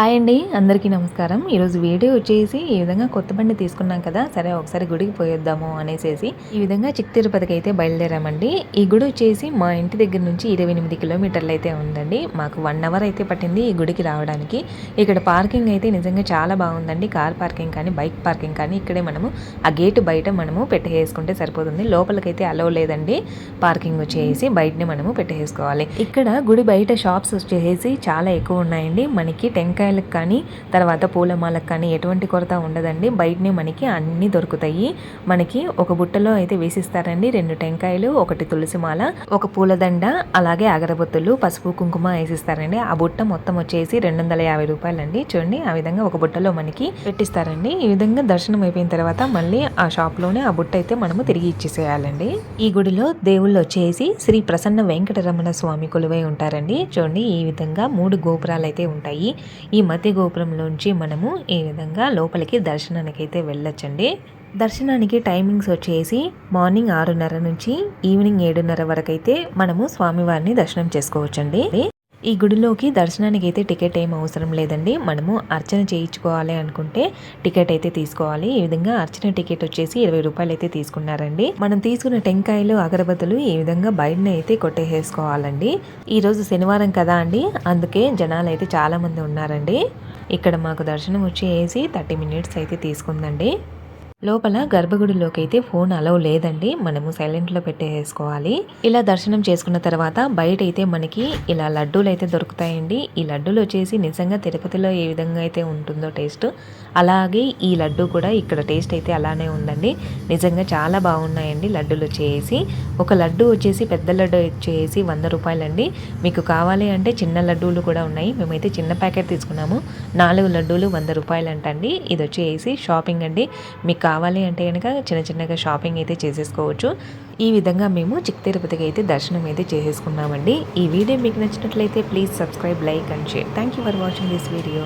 Hi అండి అందరికీ నమస్కారం. ఈరోజు వీడియో వచ్చేసి ఈ విధంగా కొత్త బండి తీసుకున్నాం కదా సరే ఒకసారి గుడికి పోయొద్దాము అనేసి ఈ విధంగా చిక్ తిరుపతికి అయితే బయలుదేరామండి. ఈ గుడి వచ్చేసి మా ఇంటి దగ్గర నుంచి ఇరవై ఎనిమిది కిలోమీటర్లు అయితే ఉందండి. మాకు వన్ అవర్ అయితే పట్టింది ఈ గుడికి రావడానికి. ఇక్కడ పార్కింగ్ అయితే నిజంగా చాలా బాగుందండి. కార్ పార్కింగ్ కానీ బైక్ పార్కింగ్ కానీ ఇక్కడే మనము ఆ గేటు బయట మనము పెట్టేసుకుంటే సరిపోతుంది. లోపలికైతే అలో లేదండి. పార్కింగ్ వచ్చేసి బయటనే మనము పెట్టేసుకోవాలి. ఇక్కడ గుడి బయట షాప్స్ వచ్చేసి చాలా ఎక్కువ ఉన్నాయండి. మనకి కూరగాయలకు కానీ తర్వాత పూలమాలకు కానీ ఎటువంటి కొరత ఉండదండి. బయటనే మనకి అన్నీ దొరుకుతాయి. మనకి ఒక బుట్టలో అయితే వేసిస్తారండి. రెండు టెంకాయలు ఒకటి తులసి మాల ఒక పూలదండ అలాగే అగరబత్తులు పసుపు కుంకుమ వేసిస్తారండి. ఆ బుట్ట మొత్తం వచ్చేసి రెండు వందల యాభై రూపాయలండి. చూడండి ఆ విధంగా ఒక బుట్టలో మనకి పెట్టిస్తారండి. ఈ విధంగా దర్శనం అయిపోయిన తర్వాత మళ్ళీ ఆ షాప్లోనే ఆ బుట్ట అయితే మనము తిరిగి ఇచ్చేసేయాలండి. ఈ గుడిలో దేవుళ్ళు వచ్చేసి శ్రీ ప్రసన్న వెంకటరమణ స్వామి కొలువై ఉంటారండి. చూడండి ఈ విధంగా మూడు గోపురాలు అయితే ఉంటాయి. ఈ మధ్య గోపురంలోంచి మనము ఈ విధంగా లోపలికి దర్శనానికి అయితే వెళ్ళొచ్చండి. దర్శనానికి టైమింగ్స్ వచ్చేసి మార్నింగ్ ఆరున్నర నుంచి ఈవినింగ్ ఏడున్నర వరకు అయితే మనము స్వామివారిని దర్శనం చేసుకోవచ్చండి. ఈ గుడిలోకి దర్శనానికి అయితే టికెట్ ఏం అవసరం లేదండి. మనము అర్చన చేయించుకోవాలి అనుకుంటే టికెట్ అయితే తీసుకోవాలి. ఈ విధంగా అర్చన టికెట్ వచ్చేసి ఇరవై రూపాయలు అయితే తీసుకున్నారండి. మనం తీసుకున్న టెంకాయలు అగరబత్తులు ఈ విధంగా బయటనే అయితే కొట్టేసుకోవాలండి ఈ రోజు శనివారం కదా అండి. అందుకే జనాలు అయితే చాలా మంది ఉన్నారండి. ఇక్కడ మాకు దర్శనం వచ్చేసి థర్టీ మినిట్స్ అయితే తీసుకుందండి. లోపల గర్భగుడిలోకి అయితే ఫోన్ అలవ్ లేదండి. మనము సైలెంట్లో పెట్టేసుకోవాలి. ఇలా దర్శనం చేసుకున్న తర్వాత బయట అయితే మనకి ఇలా లడ్డూలు అయితే దొరుకుతాయండి. ఈ లడ్డూలు వచ్చేసి నిజంగా తిరుపతిలో ఏ విధంగా అయితే ఉంటుందో టేస్ట్ అలాగే ఈ లడ్డు కూడా ఇక్కడ టేస్ట్ అయితే అలానే ఉందండి. నిజంగా చాలా బాగున్నాయండి లడ్డూలు వచ్చేసి. ఒక లడ్డు వచ్చేసి పెద్ద లడ్డు వచ్చేసి వంద రూపాయలండి. మీకు కావాలి అంటే చిన్న లడ్డూలు కూడా ఉన్నాయి. మేమైతే చిన్న ప్యాకెట్ తీసుకున్నాము. నాలుగు లడ్డూలు వంద రూపాయలు అంటండి ఇది వచ్చేసి షాపింగ్ అండి. మీకు కావాలి అంటే కనుక చిన్న చిన్నగా షాపింగ్ అయితే చేసేసుకోవచ్చు. ఈ విధంగా మేము చిక్ తిరుపతికి అయితే దర్శనం అయితే చేసేసుకున్నామండి. ఈ వీడియో మీకు నచ్చినట్లయితే please subscribe like and share. Thank you for watching this video